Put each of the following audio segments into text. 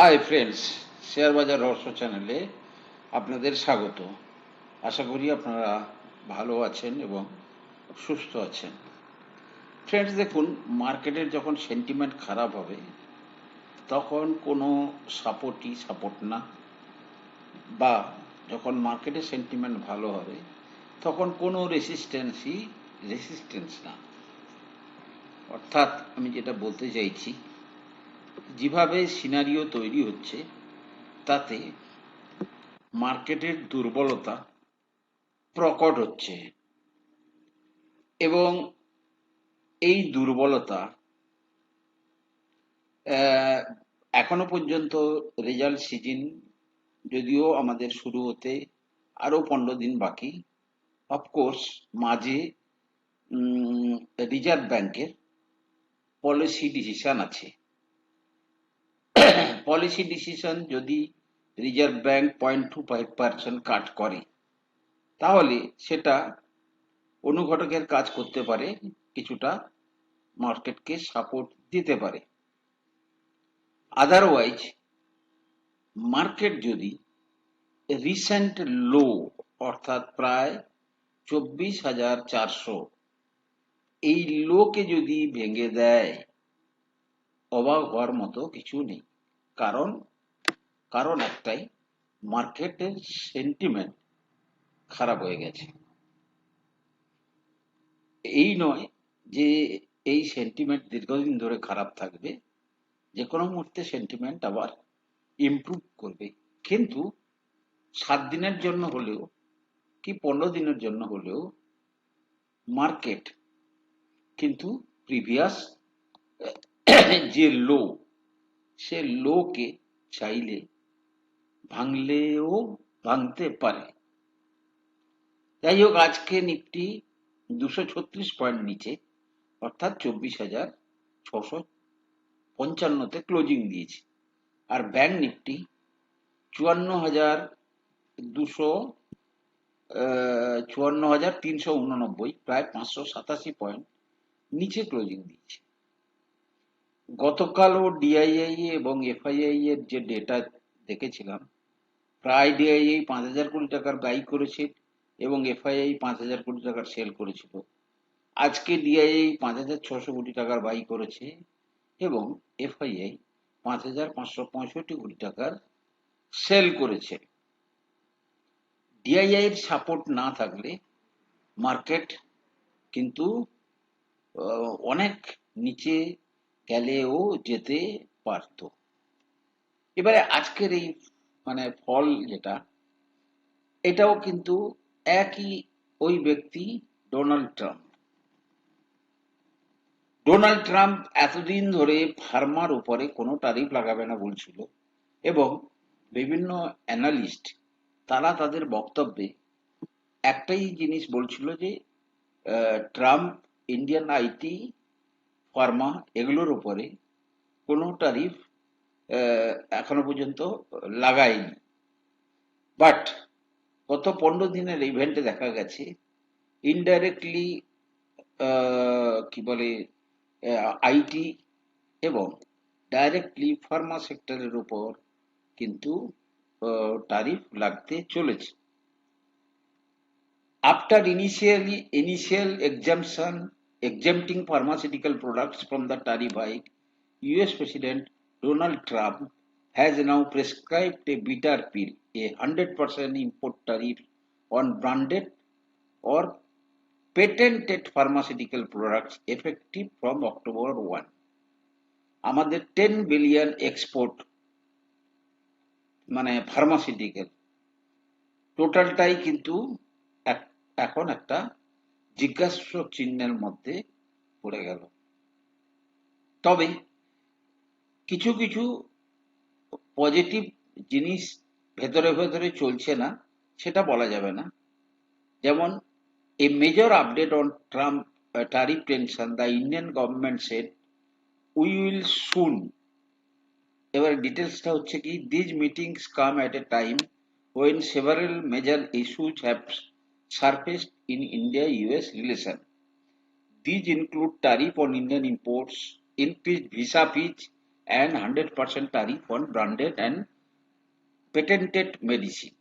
Hi friends share বাজার রহস্য চ্যানেলে আপনাদের স্বাগত। আশা করি আপনারা ভালো আছেন এবং সুস্থ আছেন। ফ্রেন্ডস দেখুন মার্কেটের যখন সেন্টিমেন্ট খারাপ হবে, তখন কোনো সাপোর্টই সাপোর্ট না। বা যখন মার্কেটের সেন্টিমেন্ট ভালো হবে, তখন কোনো রেসিস্ট্যান্সই রেসিস্ট্যান্স না। অর্থাৎ আমি যেটা বলতে চাইছি যেভাবে সিনারিও তৈরি হচ্ছে, তাতে মার্কেটের দুর্বলতা প্রকট হচ্ছে এবং এই দুর্বলতা এখনও পর্যন্ত রেজাল্ট সিজন যদিও আমাদের শুরু হতে আরও পনেরো দিন বাকি অফকোর্স মাঝে রিজার্ভ ব্যাংকের পলিসি ডিসিশন আছে। পলিসি ডিসিশন যদি reserve bank point two five percent cut করে, তাহলে সেটা অনুঘটকের কাজ করতে পারে, কিছুটা মার্কেটকে সাপোর্ট দিতে পারে। আদারওয়াইজ মার্কেট যদি রিসেন্ট লো অর্থাৎ প্রায় চব্বিশ হাজার চারশো, এই লোকে যদি ভেঙে দেয়, অবাক হওয়ার মতো কিছু নেই। কারণ কারণ একটাই মার্কেটের সেন্টিমেন্ট খারাপ হয়ে গেছে। এই নয় যে এই সেন্টিমেন্ট দীর্ঘদিন ধরে খারাপ থাকবে, যে কোনো মুহূর্তে সেন্টিমেন্ট আবার ইমপ্রুভ করবে। কিন্তু সাত দিনের জন্য হলেও কি পনেরো দিনের জন্য হলেও মার্কেট কিন্তু প্রিভিয়াস যে লো সে লোকে চাইলে ভাঙলেও ভাঙতে পারে। যাই হোক আজকে নিফটি দুশো ছত্রিশ পয়েন্ট নিচে, অর্থাৎ চব্বিশ হাজার ছশো পঞ্চান্নতে ক্লোজিং দিয়েছে। আর ব্যাংক নিফটি চুয়ান্ন হাজার দুশো চুয়ান্ন হাজার তিনশো উননব্বই, প্রায় পাঁচশো সাতাশি পয়েন্ট নিচে ক্লোজিং দিয়েছে। গতকালও ডিআইআই এবং এফআইআই এর যে ডেটা দেখেছিলাম, প্রায় ডিআইআই পাঁচ হাজার কোটি টাকার বাই করেছে এবং এফআইআই পাঁচ হাজার কোটি টাকার সেল করেছিল। আজকে ডিআইআই পাঁচ হাজার ছশো কোটি টাকার বাই করেছে এবং এফআইআই পাঁচ হাজার পাঁচশো পঁয়ষট্টি কোটি টাকার সেল করেছে। ডিআইআই এর সাপোর্ট না থাকলে মার্কেট কিন্তু অনেক নিচে গেলেও যেতে পারতো। এবারে আজকের এই মানে ফল যেটা, এটাও কিন্তু একই ওই ব্যক্তি, ডোনাল্ড ট্রাম্প। ডোনাল্ড ট্রাম্প এতদিন ধরে ফার্মার উপরে কোনো ট্যারিফ লাগাবে না বলছিল এবং বিভিন্ন অ্যানালিস্ট, তারা তাদের বক্তব্যে একটাই জিনিস বলছিল যে ট্রাম্প, ইন্ডিয়ান আইটি ফার্মা এগুলোর উপরে কোনো ট্যারিফ এখনও পর্যন্ত লাগায়নি। বাট গত পনেরো দিনের ইভেন্টে দেখা গেছে ইনডাইরেক্টলি কি বলে আইটি এবং ডাইরেক্টলি ফার্মা সেক্টরের উপর কিন্তু ট্যারিফ লাগতে চলেছে। After initially initial exemption exempting pharmaceutical products from the tariff hike, US President Donald Trump has now prescribed a bitter pill, a 100% import tariff on branded or patented pharmaceutical products effective from October 1. আমাদের ten billion export মানে pharmaceutical টোটালটাই কিন্তু এখন একটা জিজ্ঞাসা চিহ্নের মধ্যে পড়ে গেল। তবে কিছু কিছু পজিটিভ জিনিস ভেতরে ভেতরে চলছে না, সেটা বলা যাবে না। যেমন a major update on Trump tariff tension the Indian government set we will soon এবার ডিটেলসটা হচ্ছে কি these meetings come at a time when several major issues have surfaced in India-US relation. These include tariff on Indian imports, increased visa fees, and 100% tariff on branded and patented medicine.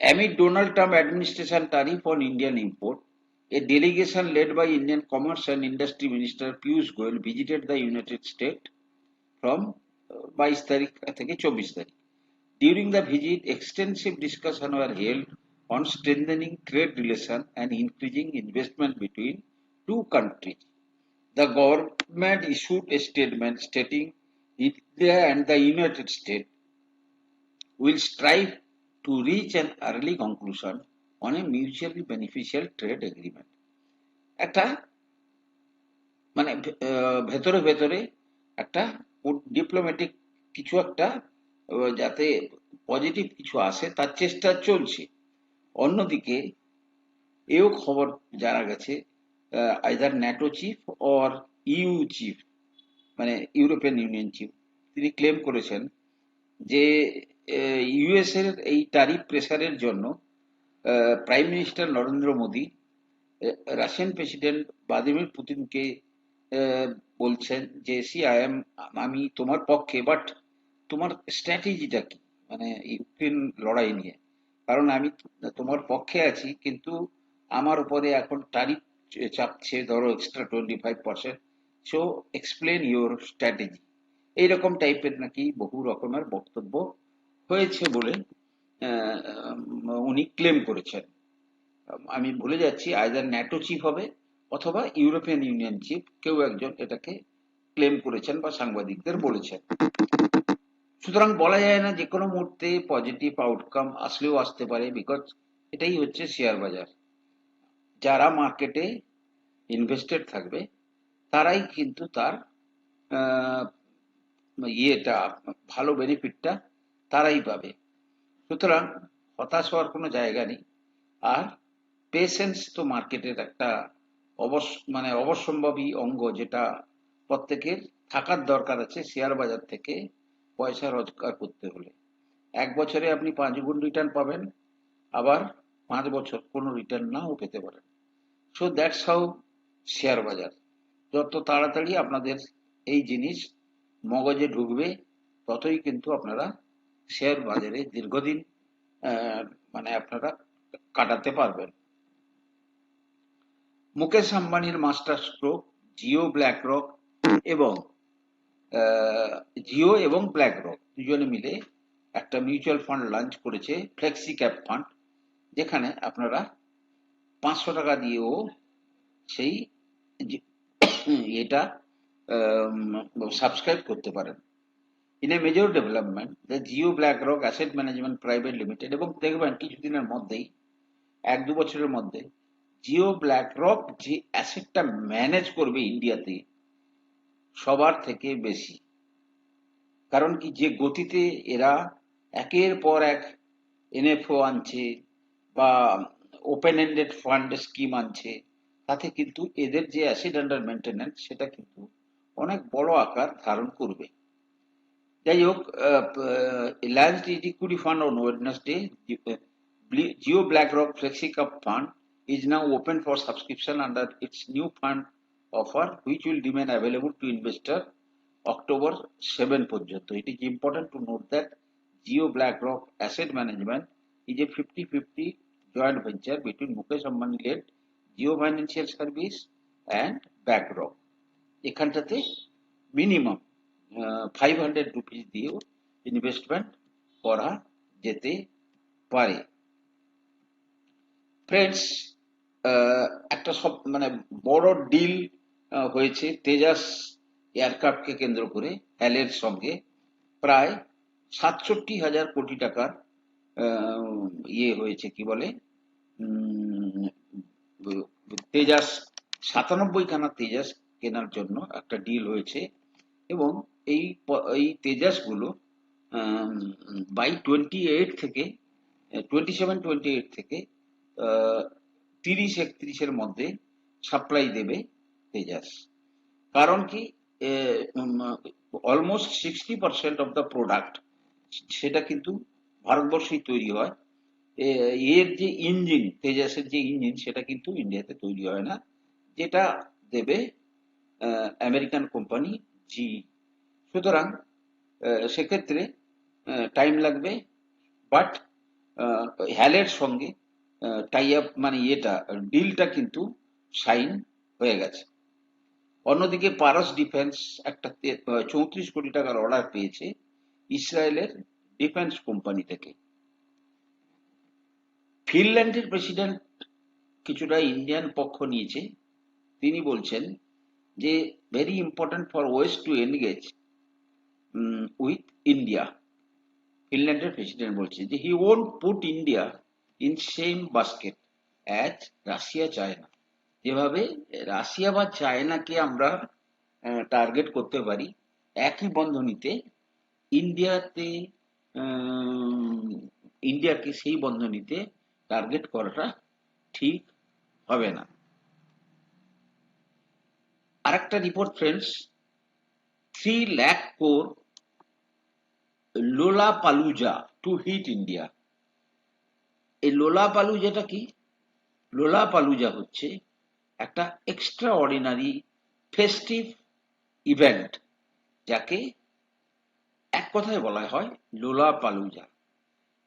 Amid Donald Trump administration tariff on Indian import, a delegation led by Indian Commerce and Industry Minister Piyush Goyal visited the United States from uh, 22 তারিখ থেকে 24 তারিখ During the visit, extensive discussion were held on strengthening trade relation and increasing investment between two countries. The government issued a statement stating India and the United States will strive to reach an early conclusion on a mutually beneficial trade agreement. একটা মানে ভে- আহ, ভেতরে ভেতরে একটা diplomatic কিছু একটা আহ, যাতে positive কিছু আসে তার চেষ্টা চলছে অন্যদিকে, এও খবর জানা গেছে either NATO chief or EU chief মানে ইউরোপিয়ান ইউনিয়ন চিফ তিনি ক্লেম করেছেন যে ইউএস এর এই টারিফ প্রেসারের জন্য prime minister Narendra Modi Russian president Vladimir পুতিনকে বলছেন যে সি আই এম আমি তোমার পক্ষে বাট তোমার স্ট্র্যাটেজিটা কি? মানে ইউক্রেন লড়াই নিয়ে। কারণ আমি তোমার পক্ষে আছি, কিন্তু আমার উপরে এখন টারিফ চাপছে ধরো extra twenty five percent so explain your strategy এইরকম টাইপের নাকি বহু রকমের বক্তব্য হয়েছে বলে উনি ক্লেম করেছেন। আমি ভুলে যাচ্ছি আইদার ন্যাটো চিফ হবে অথবা ইউরোপিয়ান ইউনিয়ন চিফ কেউ একজন এটাকে ক্লেম করেছেন বা সাংবাদিকদের বলেছেন। সুতরাং বলা যায় না যে কোনো মুহূর্তে পজিটিভ আউটকাম আসলেও আসতে পারে বিকজ এটাই হচ্ছে শেয়ার বাজার। যারা মার্কেটে ইনভেস্টেড থাকবে, তারাই কিন্তু তার ইয়েটা, ভালো বেনিফিটটা তারাই পাবে। সুতরাং হতাশ হওয়ার কোনো জায়গা নেই। আর পেশেন্স তো মার্কেটের একটা অবস মানে অবশ্যম্ভাবী অঙ্গ, যেটা প্রত্যেকের থাকার দরকার আছে শেয়ার বাজার থেকে। পয়সা রোজগার করতে হলে। এক বছরে আপনি পাঁচ গুণ রিটার্ন পাবেন, আবার পাঁচ বছর কোনো রিটার্ন নাও পেতে পারেন। সো দ্যাটস হাউ শেয়ার বাজার। যত তাড়াতাড়ি আপনাদের এই জিনিস মগজে ঢুকবে, ততই কিন্তু আপনারা শেয়ার বাজারে দীর্ঘদিন মানে আপনারা কাটাতে পারবেন। মুকেশ আম্বানির master stroke Jio BlackRock এবং জিও এবং ব্ল্যাক রক দুজনে মিলে একটা মিউচুয়াল ফান্ড লঞ্চ করেছে ফ্লেক্সি ক্যাপ ফান্ড যেখানে আপনারা পাঁচশো টাকা দিয়েও সেই এটা সাবস্ক্রাইব করতে পারেন। In a major development the Jio BlackRock asset management private limited এবং দেখবেন কিছুদিনের মধ্যেই, এক দু বছরের মধ্যে জিও ব্ল্যাক রক যে অ্যাসেটটা ম্যানেজ করবে ইন্ডিয়াতে সবার থেকে বেশি। কারণ কি, যে গতিতে এরা একের পর এক এনএফও আনছে বা ওপেন এন্ডেড ফান্ড স্কিম আনছে, তাতে কিন্তু এদের যে অ্যাসেট আন্ডার মেনটেন্যান্স সেটা কিন্তু অনেক বড় আকার ধারণ করবে। যাই হোক launch equity fund on Wednesday Jio BlackRock flexi cap fund is now open for subscription under its new fund offer which will remain available to investor October 7 পর্যন্ত it is important to note that Geo BlackRock Asset Management is a 50-50 joint venture between Mukesh Ambani led Geo Financial Service and BlackRock এখানটাতে minimum five hundred rupees দিয়েও investment করা যেতে পারে friends একটা সব মানে বড় ডিল হয়েছে। তেজাস এয়ারক্রাফটকে কেন্দ্র করে হ্যালের সঙ্গে প্রায় সাতষট্টি হাজার কোটি টাকার ইয়ে হয়েছে, কি বলে? তেজাস সাতানব্বই খানা তেজাস কেনার জন্য একটা ডিল হয়েছে এবং এই এই তেজাসগুলো বাই টোয়েন্টি এইট থেকে টোয়েন্টি সেভেন টোয়েন্টি এইট থেকে তিরিশ, একত্রিশের মধ্যে সাপ্লাই দেবে তেজাস কারণ কি almost sixty percent of the product সেটা কিন্তু ভারতবর্ষেই তৈরি হয়। এর যে ইঞ্জিন তেজাসের যে ইঞ্জিন সেটা কিন্তু ইন্ডিয়াতে তৈরি হয় না। যেটা দেবে আমেরিকান কোম্পানি জি সুতরাং সেক্ষেত্রে টাইম লাগবে বাট হ্যালের সঙ্গে টাই আপ মানে ইয়েটা ডিলটা কিন্তু সাইন হয়ে গেছে। অন্যদিকে পারস ডিফেন্স একটা চৌত্রিশ কোটি টাকার অর্ডার পেয়েছে ইসরায়েলের ডিফেন্স কোম্পানি থেকে। ফিনল্যান্ডের প্রেসিডেন্ট কিছুটা ইন্ডিয়ান পক্ষ নিয়েছে। তিনি বলছেন যে very important for west to engage with India ফিনল্যান্ডের president বলছে যে he won't put India in same basket as Russia China যেভাবে রাশিয়া বা চায়নাকে আমরা টার্গেট করতে পারি। একই বন্ধনীতে ইন্ডিয়াতে ইন্ডিয়াকে সেই বন্ধনীতে টার্গেট করাটা ঠিক হবে না। আরেকটা report friends three lakh core Lollapalooza two hit India এই লোলা পালুজাটা কি? লোলা পালুজা হচ্ছে একটা এক্সট্রা অর্ডিনারি ফেস্টিভ ইভেন্ট যাকে এক কথায় বলা হয় লোলা পালুজা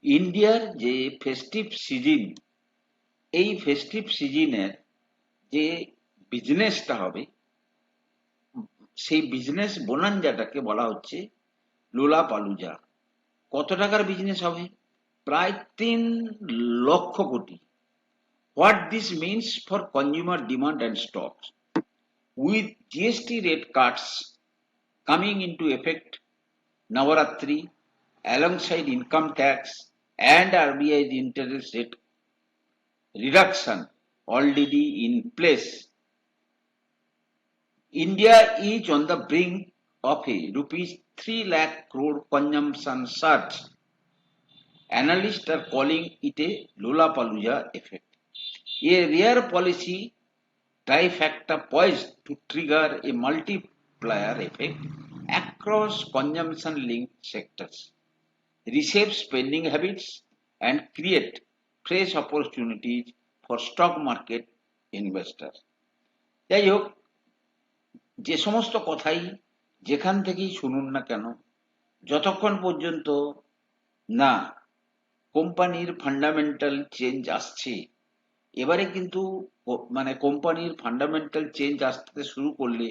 ইন্ডিয়ার যে ফেস্টিভ সিজন এই ফেস্টিভ সিজনের যে বিজনেসটা হবে, সেই বিজনেস বোনাঞ্জাটাকে বলা হচ্ছে লোলা পালুজা কত টাকার বিজনেস হবে? প্রায় তিন lakh crore. what this means for consumer demand and stocks. With GST rate cuts coming into effect, Navaratri, alongside income tax and RBI's interest rate reduction already in place, India is on the brink of a rupees 3 lakh crore consumption surge. Analysts are calling it a Lollapalooza effect. A rare policy trifecta poised to trigger a multiplier effect across consumption linked sectors, reshape spending habits, and create fresh opportunities for stock market investors. যাই হোক যে সমস্ত কথাই যেখান থেকেই শুনুন না কেন যতক্ষণ পর্যন্ত না কোম্পানির ফান্ডামেন্টাল চেঞ্জ আসছে এবারে কিন্তু মানে কোম্পানির ফান্ডামেন্টাল চেঞ্জ আসতে শুরু করলে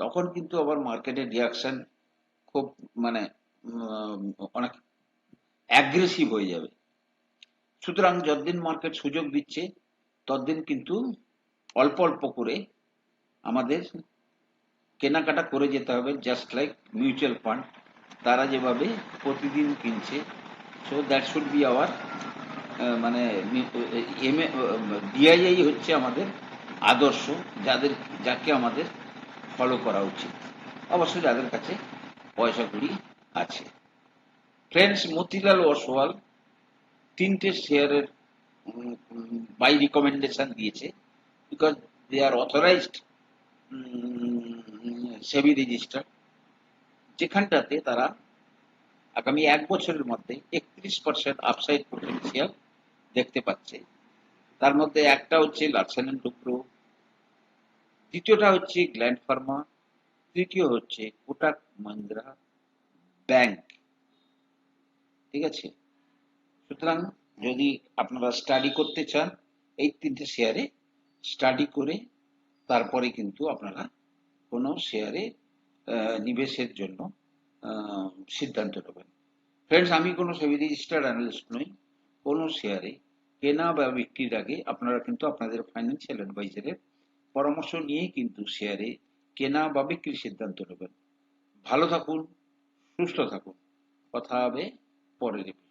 তখন কিন্তু আবার মার্কেটের রিয়াকশন খুব মানে অনেক অ্যাগ্রেসিভ হয়ে যাবে। সুতরাং যতদিন মার্কেট সুযোগ দিচ্ছে, ততদিন কিন্তু অল্প অল্প করে আমাদের কেনাকাটা করে যেতে হবে জাস্ট লাইক মিউচুয়াল ফান্ড তারা যেভাবে প্রতিদিন কিনছে so that should be our মানে এম ডিআইআই হচ্ছে আমাদের আদর্শ, যাদের, যাকে আমাদের ফলো করা উচিত। অবশ্য যাদের কাছে পয়সা কুড়ি আছে। ফ্রেন্ডস, মতিলাল ওসওয়াল তিনটে শেয়ারের বাই রিকমেন্ডেশন দিয়েছে because they are authorised SEBI register, যেখানটাতে তারা আগামী এক বছরের মধ্যে একত্রিশ পার্সেন্ট আপসাইড পোটেন্সিয়াল দেখতে পাচ্ছে। তার মধ্যে একটা হচ্ছে লার্সেন টুকরো, দ্বিতীয়টা হচ্ছে গ্ল্যান্ড ফার্মা তৃতীয় হচ্ছে কোটাক মহিন্দ্রা ব্যাংক। ঠিক আছে? সুতরাং যদি আপনারা স্টাডি করতে চান, এই তিনটে শেয়ারে স্টাডি করে তারপরে কিন্তু আপনারা কোনো শেয়ারে নিবেশের জন্য সিদ্ধান্ত নেবেন। ফ্রেন্ডস আমি কোনো সেবি রেজিস্টার্ড অ্যানালিস্ট নই। কোনো শেয়ারে কেনা বা বিক্রির আগে আপনারা কিন্তু আপনাদের ফাইন্যান্সিয়াল অ্যাডভাইজারের পরামর্শ নিয়ে কিন্তু শেয়ারে কেনা বা বিক্রির সিদ্ধান্ত নেবেন ভালো থাকুন, সুস্থ থাকুন কথা হবে পরের।